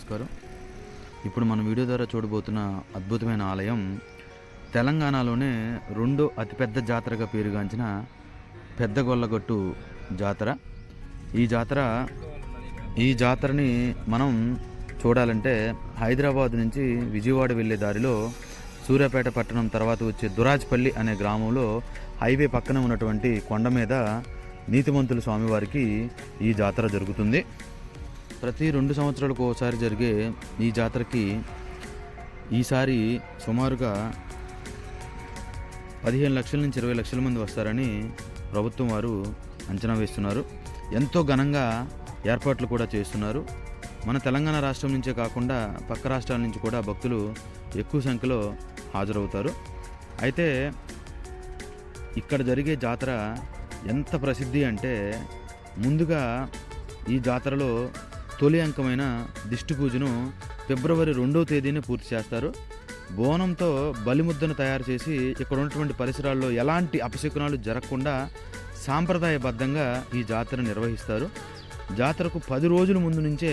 నమస్కారం. ఇప్పుడు మన వీడియో ద్వారా చూడబోతున్న అద్భుతమైన ఆలయం తెలంగాణలోనే రెండో అతిపెద్ద జాతరగా పేరుగాంచిన పెద్దగొల్లగట్టు జాతర. ఈ జాతర ఈ జాతరని మనం చూడాలంటే హైదరాబాద్ నుంచి విజయవాడ వెళ్ళే దారిలో సూర్యాపేట పట్టణం తర్వాత వచ్చే దురాజ్పల్లి అనే గ్రామంలో హైవే పక్కన ఉన్నటువంటి కొండ మీద నీతిమంతుల స్వామివారికి ఈ జాతర జరుగుతుంది. ప్రతి రెండు సంవత్సరాలకు ఒకసారి జరిగే ఈ జాతరకి ఈసారి సుమారుగా పదిహేను లక్షల నుంచి ఇరవై లక్షల మంది వస్తారని ప్రభుత్వం వారు అంచనా వేస్తున్నారు. ఎంతో ఘనంగా ఏర్పాట్లు కూడా చేస్తున్నారు. మన తెలంగాణ రాష్ట్రం నుంచే కాకుండా పక్క రాష్ట్రాల నుంచి కూడా భక్తులు ఎక్కువ సంఖ్యలో హాజరవుతారు. అయితే ఇక్కడ జరిగే జాతర ఎంత ప్రసిద్ధి అంటే ముందుగా ఈ జాతరలో తొలి అంకమైన దిష్టి పూజను ఫిబ్రవరి రెండో తేదీనే పూర్తి చేస్తారు. బోనంతో బలిముద్దను తయారు చేసి ఇక్కడ ఉన్నటువంటి పరిసరాల్లో ఎలాంటి అపశకునాలు జరగకుండా సాంప్రదాయబద్ధంగా ఈ జాతర నిర్వహిస్తారు. జాతరకు పది రోజుల ముందు నుంచే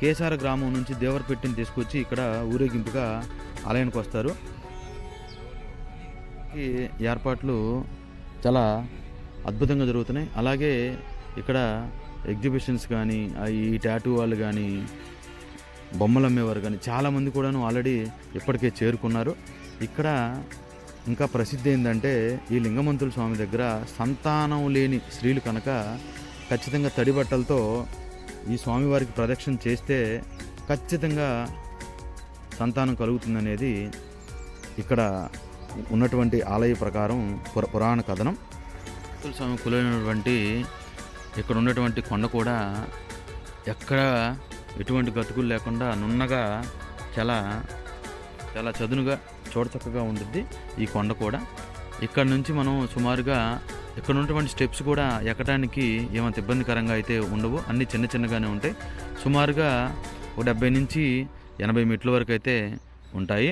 కేసార గ్రామం నుంచి దేవరపెట్టిని తీసుకొచ్చి ఇక్కడ ఊరేగింపుగా ఆలయానికి వస్తారు. ఈ ఏర్పాట్లు చాలా అద్భుతంగా జరుగుతున్నాయి. అలాగే ఇక్కడ ఎగ్జిబిషన్స్ కానీ ఈ టాటూ వాళ్ళు కానీ బొమ్మలు అమ్మేవారు కానీ చాలామంది కూడాను ఆల్రెడీ ఇప్పటికే చేరుకున్నారు. ఇక్కడ ఇంకా ప్రసిద్ధి ఏంటంటే ఈ లింగమంతుల స్వామి దగ్గర సంతానం లేని స్త్రీలు కనుక ఖచ్చితంగా తడి బట్టలతో ఈ స్వామివారికి ప్రదక్షిణ చేస్తే ఖచ్చితంగా సంతానం కలుగుతుందనేది ఇక్కడ ఉన్నటువంటి ఆలయ ప్రకారం పురాణ కథనం. స్వామి కులైనటువంటి ఇక్కడ ఉన్నటువంటి కొండ కూడా ఎక్కడ ఎటువంటి గతుకులు లేకుండా నున్నగా చాలా చాలా చదునుగా చూడచక్కగా ఉంటుంది ఈ కొండ కూడా. ఇక్కడ నుంచి మనం సుమారుగా ఇక్కడ ఉన్నటువంటి స్టెప్స్ కూడా ఎక్కడానికి ఏమంత ఇబ్బందికరంగా అయితే ఉండవు. అన్నీ చిన్న చిన్నగానే ఉంటాయి. సుమారుగా ఒక డెబ్బై నుంచి ఎనభై మెట్ల వరకు అయితే ఉంటాయి.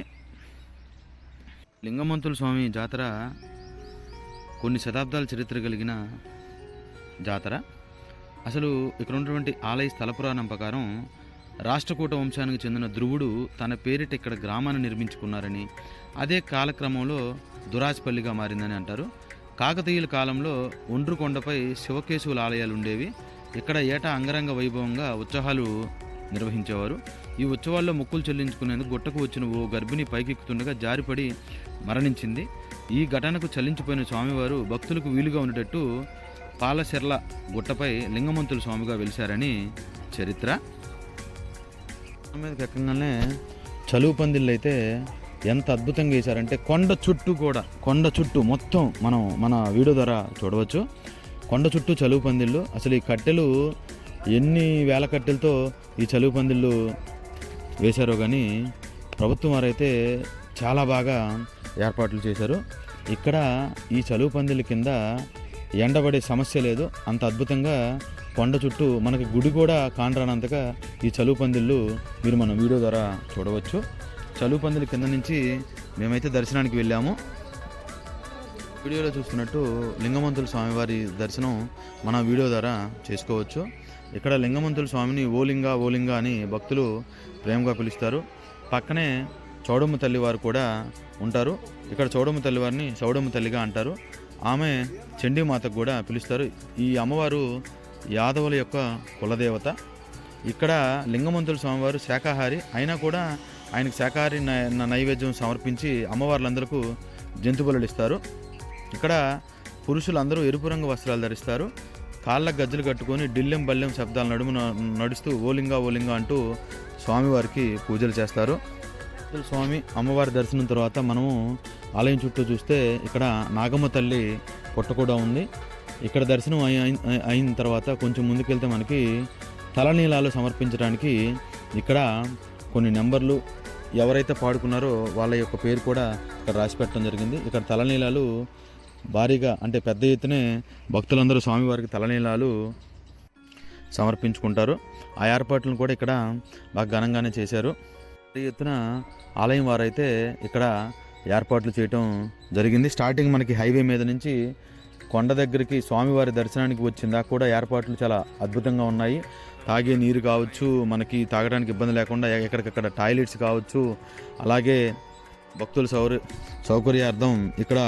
లింగమంతుల స్వామి జాతర కొన్ని శతాబ్దాల చరిత్ర కలిగిన జాతర. అసలు ఇక్కడ ఉన్నటువంటి ఆలయ స్థల పురాణం ప్రకారం రాష్ట్రకూట వంశానికి చెందిన ధ్రువుడు తన పేరిట ఇక్కడ గ్రామాన్ని నిర్మించుకున్నారని అదే కాలక్రమంలో దురాజ్పల్లిగా మారిందని అంటారు. కాకతీయుల కాలంలో ఒండ్రుకొండపై శివకేశవుల ఆలయాలు ఉండేవి. ఇక్కడ ఏటా అంగరంగ వైభవంగా ఉత్సవాలు నిర్వహించేవారు. ఈ ఉత్సవాల్లో మొక్కులు చెల్లించుకునేందుకు గుట్టకు వచ్చిన ఓ గర్భిణి పైకెక్కుతుండగా జారిపడి మరణించింది. ఈ ఘటనకు చలించిపోయిన స్వామివారు భక్తులకు వీలుగా ఉండేటట్టు పాలశెర్ల గుట్టపై లింగమంతుల స్వామిగా వెలిశారని చరిత్ర. మీదకి ఎక్కగానే చలువు పందిళ్ళు అయితే ఎంత అద్భుతంగా వేశారంటే కొండ చుట్టూ కూడా కొండ చుట్టూ మొత్తం మనం మన వీడియో ద్వారా చూడవచ్చు. కొండ చుట్టూ చలువు పందిళ్ళు అసలు ఈ కట్టెలు ఎన్ని వేల కట్టెలతో ఈ చలువు పందిళ్ళు వేశారో కానీ ప్రభుత్వం వారైతే చాలా బాగా ఏర్పాట్లు చేశారు. ఇక్కడ ఈ చలువు పందిళ్ళ కింద ఎండబడే సమస్య లేదు. అంత అద్భుతంగా కొండ చుట్టూ మనకి గుడి కూడా కానరానంతగా ఈ చలువు పందిళ్ళు మీరు మన వీడియో ద్వారా చూడవచ్చు. చలువు పందిళ్ళ కింద నుంచి మేమైతే దర్శనానికి వెళ్ళాము. వీడియోలో చూస్తున్నట్టు లింగమంతుల స్వామివారి దర్శనం మన వీడియో ద్వారా చేసుకోవచ్చు. ఇక్కడ లింగమంతుల స్వామిని ఓలింగ ఓలింగ అని భక్తులు ప్రేమగా పిలుస్తారు. పక్కనే చౌడమ్మ తల్లివారు కూడా ఉంటారు. ఇక్కడ చౌడమ్మ తల్లివారిని చౌడమ్మ తల్లిగా అంటారు. ఆమె చండీమాతకు కూడా పిలుస్తారు. ఈ అమ్మవారు యాదవుల యొక్క కులదేవత. ఇక్కడ లింగమంతుల స్వామివారు శాకాహారి. అయినా కూడా ఆయనకు శాకాహారి నై- నైవేద్యం సమర్పించి అమ్మవార్లందరకు జంతు ఇస్తారు ఇక్కడ పురుషులందరూ ఎరుపు రంగు వస్త్రాలు ధరిస్తారు. కాళ్ళ గజ్జలు కట్టుకొని డిల్లెం బల్లెం శబ్దాల నడుము నడుస్తూ ఓలింగా ఓలింగా అంటూ స్వామివారికి పూజలు చేస్తారు. స్వామి అమ్మవారి దర్శనం తర్వాత మనము ఆలయం చుట్టూ చూస్తే ఇక్కడ నాగమ్మ తల్లి పుట్ట కూడా ఉంది. ఇక్కడ దర్శనం అయి- అయిన తర్వాత కొంచెం ముందుకెళ్తే మనకి తలనీలాలు సమర్పించడానికి ఇక్కడ కొన్ని నెంబర్లు ఎవరైతే పాడుకున్నారో వాళ్ళ యొక్క పేరు కూడా ఇక్కడ రాసి పెట్టడం జరిగింది. ఇక్కడ తలనీలాలు భారీగా అంటే పెద్ద ఎత్తునే భక్తులందరూ స్వామివారికి తలనీలాలు సమర్పించుకుంటారు. ఆ ఏర్పాట్లను కూడా ఇక్కడ బాగా ఘనంగానే చేశారు. ఎత్తున ఆలయం వారైతే ఇక్కడ ఏర్పాట్లు చేయటం జరిగింది. స్టార్టింగ్ మనకి హైవే మీద నుంచి కొండ దగ్గరికి స్వామివారి దర్శనానికి వచ్చిందా కూడా ఏర్పాట్లు చాలా అద్భుతంగా ఉన్నాయి. తాగే నీరు కావచ్చు మనకి తాగడానికి ఇబ్బంది లేకుండా ఎక్కడికక్కడ టాయిలెట్స్ కావచ్చు అలాగే భక్తుల సౌర సౌకర్యార్థం ఇక్కడ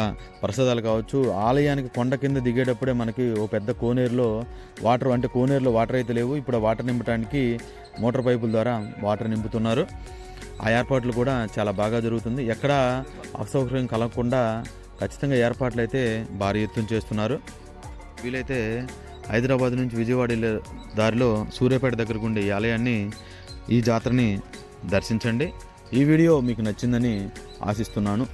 ప్రసాదాలు కావచ్చు. ఆలయానికి కొండ కింద దిగేటప్పుడే మనకి ఓ పెద్ద కోనేరులో వాటర్ అంటే కోనేరులో వాటర్ అయితే లేవు. ఇప్పుడు వాటర్ నింపడానికి మోటార్ పైపుల ద్వారా వాటర్ నింపుతున్నారు. ఆ ఏర్పాట్లు కూడా చాలా బాగా జరుగుతుంది. ఎక్కడ అసౌకర్యం కలగకుండా ఖచ్చితంగా ఏర్పాట్లు అయితే భారీ ఎత్తున చేస్తున్నారు. వీలైతే హైదరాబాద్ నుంచి విజయవాడ వెళ్ళే దారిలో సూర్యాపేట దగ్గరకు ఉండే ఈ ఆలయాన్ని ఈ జాతరని దర్శించండి. ఈ వీడియో మీకు నచ్చిందని ఆశిస్తున్నాను.